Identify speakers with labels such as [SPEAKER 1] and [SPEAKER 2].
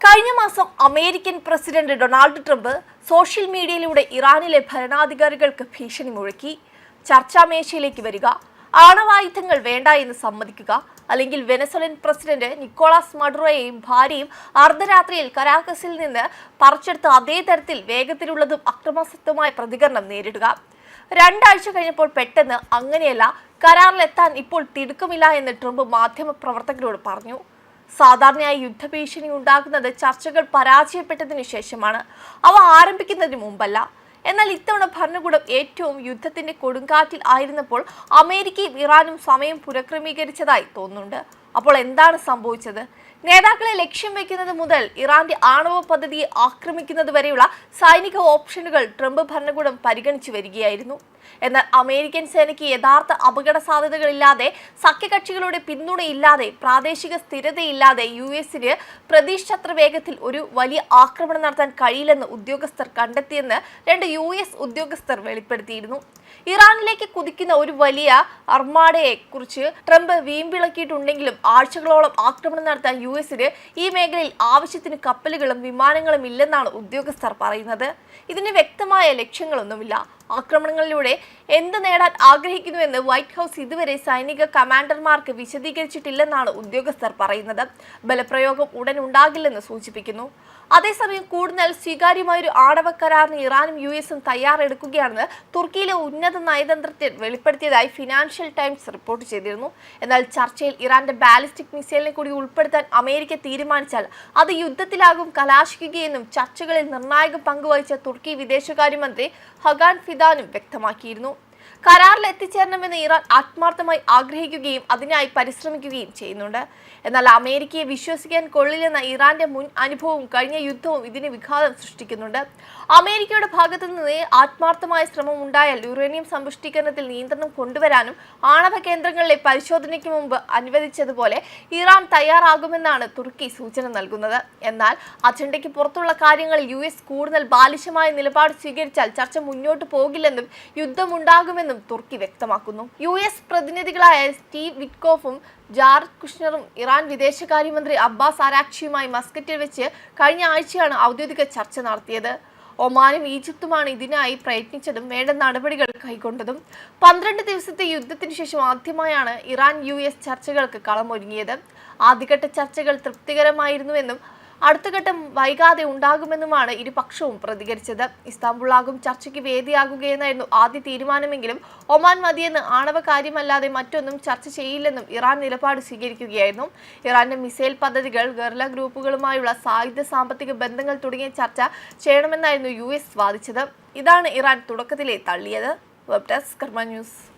[SPEAKER 1] കഴിഞ്ഞ മാസം American president Donald Trump social മീഡിയയിലൂടെ ഇറാനിലെ ഭരണാധികാരികൾക്ക് ഭീഷണി മുഴക്കി. ചർച്ചാമേശയിലേക്ക് വരിക. ആണവായുധങ്ങൾ വേണ്ട എന്ന് സമ്മതിക്കുക. അല്ലെങ്കിൽ വെനസലൻ പ്രസിഡന്റ് നിക്കോളാസ് മഡുറോയെയും ഭാര്യയും അർദ്ധരാത്രിയിൽ കരാക്കസിൽ നിന്ന് പറിച്ചെടുത്ത അതേ തരത്തിൽ വേഗത്തിലുള്ളതും അക്രമാസക്തവുമായ പ്രതികരണം നേരിടുക. രണ്ടാഴ്ച കഴിഞ്ഞപ്പോൾ പെട്ടെന്ന് അങ്ങനെയല്ല കരാറിലെത്താൻ ഇപ്പോൾ തിടുക്കമില്ല എന്ന് ട്രംപ് മാധ്യമപ്രവർത്തകരോട് പറഞ്ഞു. സാധാരണയായി യുദ്ധഭീഷണി ഉണ്ടാകുന്നത് ചർച്ചകൾ പരാജയപ്പെട്ടതിനു ശേഷമാണ്. അവ ആരംഭിക്കുന്നതിന് മുമ്പല്ല. എന്നാൽ ഇത്തവണ ഭരണകൂടം ഏറ്റവും യുദ്ധത്തിന്റെ കൊടുങ്കാറ്റിൽ ആയിരുന്നപ്പോൾ അമേരിക്കയും ഇറാനും സമയം പുനഃക്രമീകരിച്ചതായി തോന്നുന്നുണ്ട്. അപ്പോൾ എന്താണ് സംഭവിച്ചത്? നേതാക്കളെ ലക്ഷ്യം വെക്കുന്നത് മുതൽ ഇറാന്റെ ആണവ പദ്ധതിയെ ആക്രമിക്കുന്നത് വരെയുള്ള സൈനിക ഓപ്ഷനുകൾ ട്രംപ് ഭരണകൂടം പരിഗണിച്ചു വരികയായിരുന്നു. എന്നാൽ അമേരിക്കൻ സേനയ്ക്ക് യഥാർത്ഥ അപകട സാധ്യതകളില്ലാതെ സഖ്യകക്ഷികളുടെ പിന്തുണയില്ലാതെ പ്രാദേശിക സ്ഥിരതയില്ലാതെ യു എസിന് പ്രതീക്ഷത്ര വേഗത്തിൽ ഒരു വലിയ ആക്രമണം നടത്താൻ കഴിയില്ലെന്ന് ഉദ്യോഗസ്ഥർ കണ്ടെത്തിയെന്ന് രണ്ട് യു എസ് ഉദ്യോഗസ്ഥർ വെളിപ്പെടുത്തിയിരുന്നു. ഇറാനിലേക്ക് കുതിക്കുന്ന ഒരു വലിയ അർമാഡയെ കുറിച്ച് ട്രംപ് വീമ്പിളക്കിയിട്ടുണ്ടെങ്കിലും ആഴ്ചകളോളം ആക്രമണം നടത്താൻ യു എസിന് ഈ മേഖലയിൽ ആവശ്യത്തിന് കപ്പലുകളും വിമാനങ്ങളും ഇല്ലെന്നാണ് ഉദ്യോഗസ്ഥർ പറയുന്നത്. ഇതിന് വ്യക്തമായ ലക്ഷ്യങ്ങളൊന്നുമില്ല. ആക്രമണങ്ങളിലൂടെ എന്ത് നേടാൻ ആഗ്രഹിക്കുന്നുവെന്ന് വൈറ്റ് ഹൗസ് ഇതുവരെ സൈനിക കമാൻഡർമാർക്ക് വിശദീകരിച്ചിട്ടില്ലെന്നാണ് ഉദ്യോഗസ്ഥർ പറയുന്നത്. ബലപ്രയോഗം ഉടൻ ഉണ്ടാകില്ലെന്ന് സൂചിപ്പിക്കുന്നു. അതേസമയം കൂടുതൽ സ്വീകാര്യമായൊരു ആണവ കരാറിന് ഇറാനും യു എസും തയ്യാറെടുക്കുകയാണെന്ന് തുർക്കിയിലെ ഉന്നത നയതന്ത്രത്തിൽ വെളിപ്പെടുത്തിയതായി ഫിനാൻഷ്യൽ ടൈംസ് റിപ്പോർട്ട് ചെയ്തിരുന്നു. എന്നാൽ ചർച്ചയിൽ ഇറാന്റെ ബാലിസ്റ്റിക് മിസൈലിനെ കൂടി ഉൾപ്പെടുത്താൻ അമേരിക്ക തീരുമാനിച്ചാൽ അത് യുദ്ധത്തിലാകും കലാശിക്കുകയെന്നും ചർച്ചകളിൽ നിർണായക പങ്കുവഹിച്ച തുർക്കി വിദേശകാര്യമന്ത്രി ഹഗാൻ ഫിദാനും വ്യക്തമാക്കിയിരുന്നു കരാറിൽ എത്തിച്ചേരണമെന്ന് ഇറാൻ ആത്മാർത്ഥമായി ആഗ്രഹിക്കുകയും അതിനായി പരിശ്രമിക്കുകയും ചെയ്യുന്നുണ്ട്. എന്നാൽ അമേരിക്കയെ വിശ്വസിക്കാൻ കൊള്ളില്ലെന്ന ഇറാന്റെ മുൻ അനുഭവവും കഴിഞ്ഞ യുദ്ധവും ഇതിന് വിഘാതം സൃഷ്ടിക്കുന്നുണ്ട്. അമേരിക്കയുടെ ഭാഗത്തു നിന്ന് ആത്മാർത്ഥമായ ശ്രമം ഉണ്ടായാൽ യുറേനിയം സമ്പുഷ്ടീകരണത്തിൽ നിയന്ത്രണം കൊണ്ടുവരാനും ആണവ കേന്ദ്രങ്ങളിലെ പരിശോധനയ്ക്ക് മുമ്പ് അനുവദിച്ചതുപോലെ ഇറാൻ തയ്യാറാകുമെന്നാണ് തുർക്കി സൂചന നൽകുന്നത്. എന്നാൽ അജണ്ടയ്ക്ക് പുറത്തുള്ള കാര്യങ്ങളിൽ യു കൂടുതൽ ബാലിശമായ നിലപാട് സ്വീകരിച്ചാൽ ചർച്ച മുന്നോട്ട് പോകില്ലെന്നും യുദ്ധമുണ്ടാകുമെന്നും തുർക്കി വ്യക്തമാക്കുന്നു. യു എസ് പ്രതിനിധികളായ സ്റ്റീവ് വിറ്റ്കോഫും ജാർജ് കുഷ്ണറും ഇറാൻ വിദേശകാര്യമന്ത്രി അബ്ബാസ് അരാക്ഷിയുമായി മസ്കറ്റിൽ വെച്ച് കഴിഞ്ഞ ആഴ്ചയാണ് ഔദ്യോഗിക ചർച്ച നടത്തിയത്. ഒമാനും ഈജിപ്തുമാണ് ഇതിനായി പ്രയത്നിച്ചതും വേണ്ട നടപടികൾ കൈക്കൊണ്ടതും. പന്ത്രണ്ട് ദിവസത്തെ യുദ്ധത്തിന് ശേഷം ആദ്യമായാണ് ഇറാൻ യു എസ് ചർച്ചകൾക്ക് കളമൊരുങ്ങിയത്. ആദ്യഘട്ട ചർച്ചകൾ തൃപ്തികരമായിരുന്നുവെന്നും അടുത്ത ഘട്ടം വൈകാതെ ഉണ്ടാകുമെന്നുമാണ് ഇരുപക്ഷവും പ്രതികരിച്ചത്. ഇസ്താംബുളാകും ചർച്ചയ്ക്ക് വേദിയാകുകയെന്നായിരുന്നു ആദ്യ തീരുമാനമെങ്കിലും ഒമാൻ മതിയെന്ന് ആണവ കാര്യമല്ലാതെ മറ്റൊന്നും ചർച്ച ചെയ്യില്ലെന്നും ഇറാൻ നിലപാട് സ്വീകരിക്കുകയായിരുന്നു. ഇറാന്റെ മിസൈൽ പദ്ധതികൾ ഗർല ഗ്രൂപ്പുകളുമായുള്ള സായുധ സാമ്പത്തിക ബന്ധങ്ങൾ തുടങ്ങിയ ചർച്ച ചെയ്യണമെന്നായിരുന്നു യു എസ് വാദിച്ചത്. ഇതാണ് ഇറാൻ തുടക്കത്തിലെ തള്ളിയത്. Web desk Karma News.